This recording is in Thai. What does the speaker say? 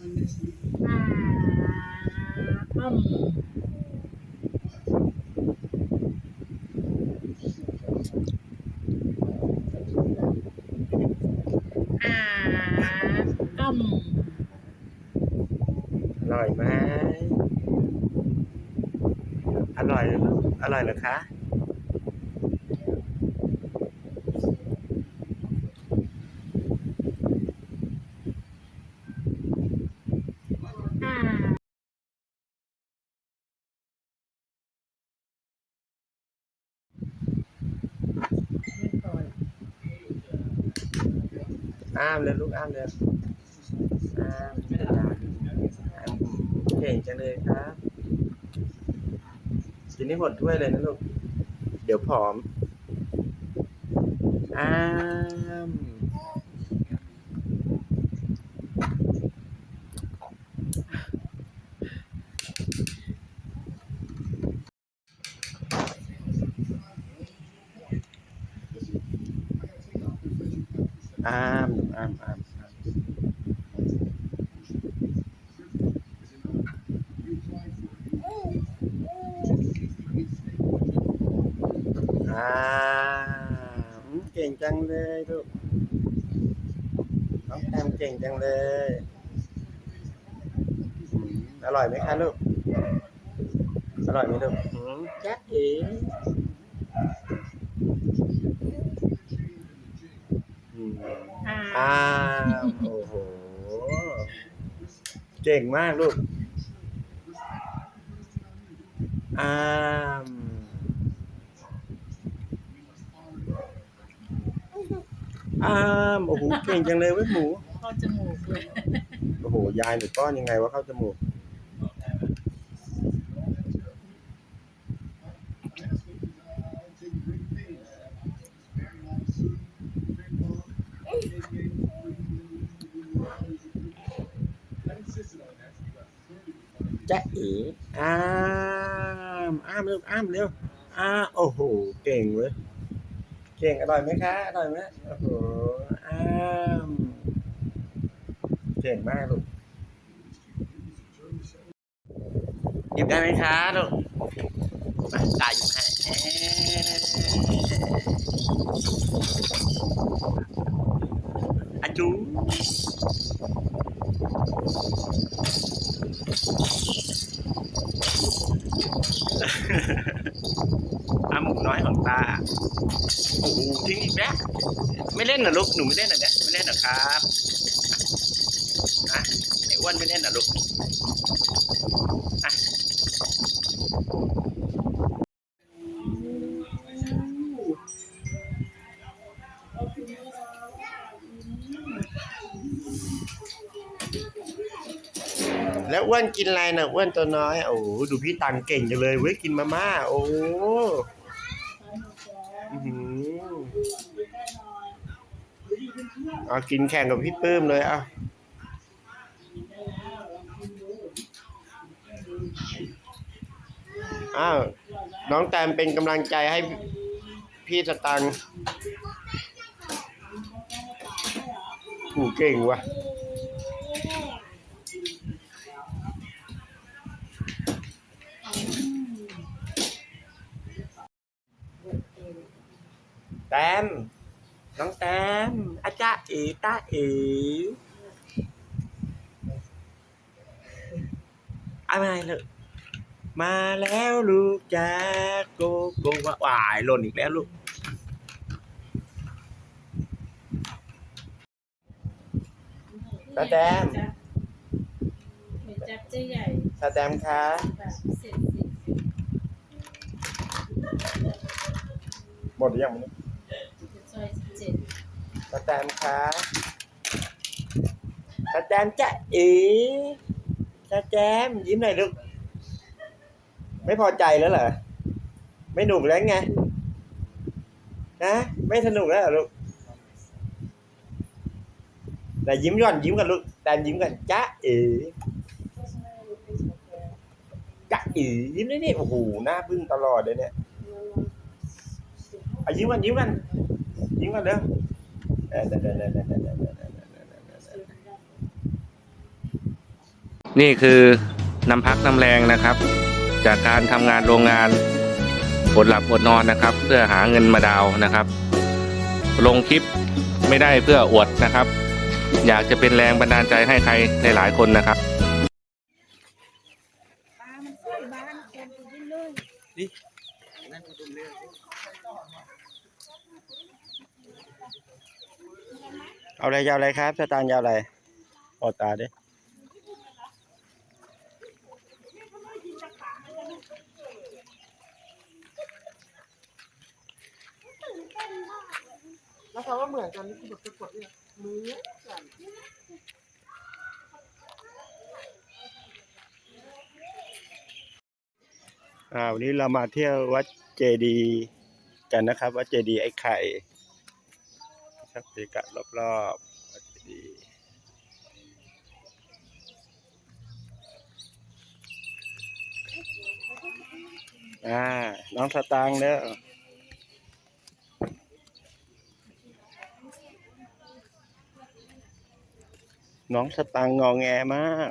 ต้มอาต้มอร่อยไหมอร่อย อร่อยเหรอคะ อ้ามเลยลูกอ้ามเลยอ้ามอ้ามเก่งจังเลยครับกินนี้หมดถ้วยเลยนะลูก เดี๋ยวผอมอ้าม am đúng am am, am. à chèn trăng lê được น้องแอมเก่งจังเลยอร่อยไหมคะลูกอร่อยไหมลูกแจ๊ดเอ๋ อ้าวโอ้โหเจ๋งมากลูกอ้ามอ้ามโอ้โห เก่งจังเลยเว้ยหมู เข้าจมูกเลย โอ้โห ยายหนูต้อนยังไงวะเข้าจมูก จะอีอ้ามอ้ามเร็วอ้ามเร็วอ้าโอ้โหเก่งเว้ยเก่งอร่อยไหมคะอร่อยไหมโอ้โหอ้ามเก่งมากลูกหยิบได้ไหมคะลูกมาตายหยิบให้อาจู นะไม่เล่นหนะลูกหนูไม่เล่นหนะเนี่ยไม่เล่นหนะครับนะไอ้อ้วนไม่เล่นหนะลูกแล้วอ้วนกินอะไรนะอ้วนตัวน้อยโอ้ดูพี่ตังเก่งจังเลยเว้ยกินมาม่าโอ้อือ เอากินแข่งกับพี่ปื้มเลยอะอ้าวน้องแตมเป็นกำลังใจให้พี่สตังค์หูเก่งวะแตมน้องแตมอาเอตาเออะไรเลยมาแล้วลูกจ้าโกโกว่าหวายหล่นอีกแล้วลูกตาแตมเตาแตมคะแบหมดหรือยังมั้งอยสิบเจ็ สแตมคะสแตมจะอีสแตมยิ้มหน่อยลูก ไม่พอใจแล้วเหรอ ไม่หนุกแล้วไง นะ ไม่สนุกแล้วเหรอลูกแต่ยิ้มก่อนยิ้มกันลูกแต่ยิ้มกันจ้าเอ๋จ้าเอ๋ยิ้มได้เนี่โอ้โหหน้าบึ้งตลอดเลยเนี่ยอะยิ้มกันยิ้มกันยิ้มกันเด้อ นี่คือน้ำพักน้ำแรงนะครับ จากการทำงานโรงงานอดหลับอดนอนนะครับ เพื่อหาเงินมาดาวนะครับ ลงคลิปไม่ได้เพื่ออวดนะครับ อยากจะเป็นแรงบันดาลใจให้ใครในหลายคนนะครับนั่นก็ดูเรื่องาอะไรยาวอะไรครับสตางค์ยาวอะไรปอดตาดิอ่าวันนี้เรามาเที่ยววัดเจดีย์กันนะครับ วัดเจดีย์ไอ้ไข่ ครับบรรยากะรอบๆวัดเจดีย์อ่า น้องสตางค์เด้อน้องสตางค์งอแงมาก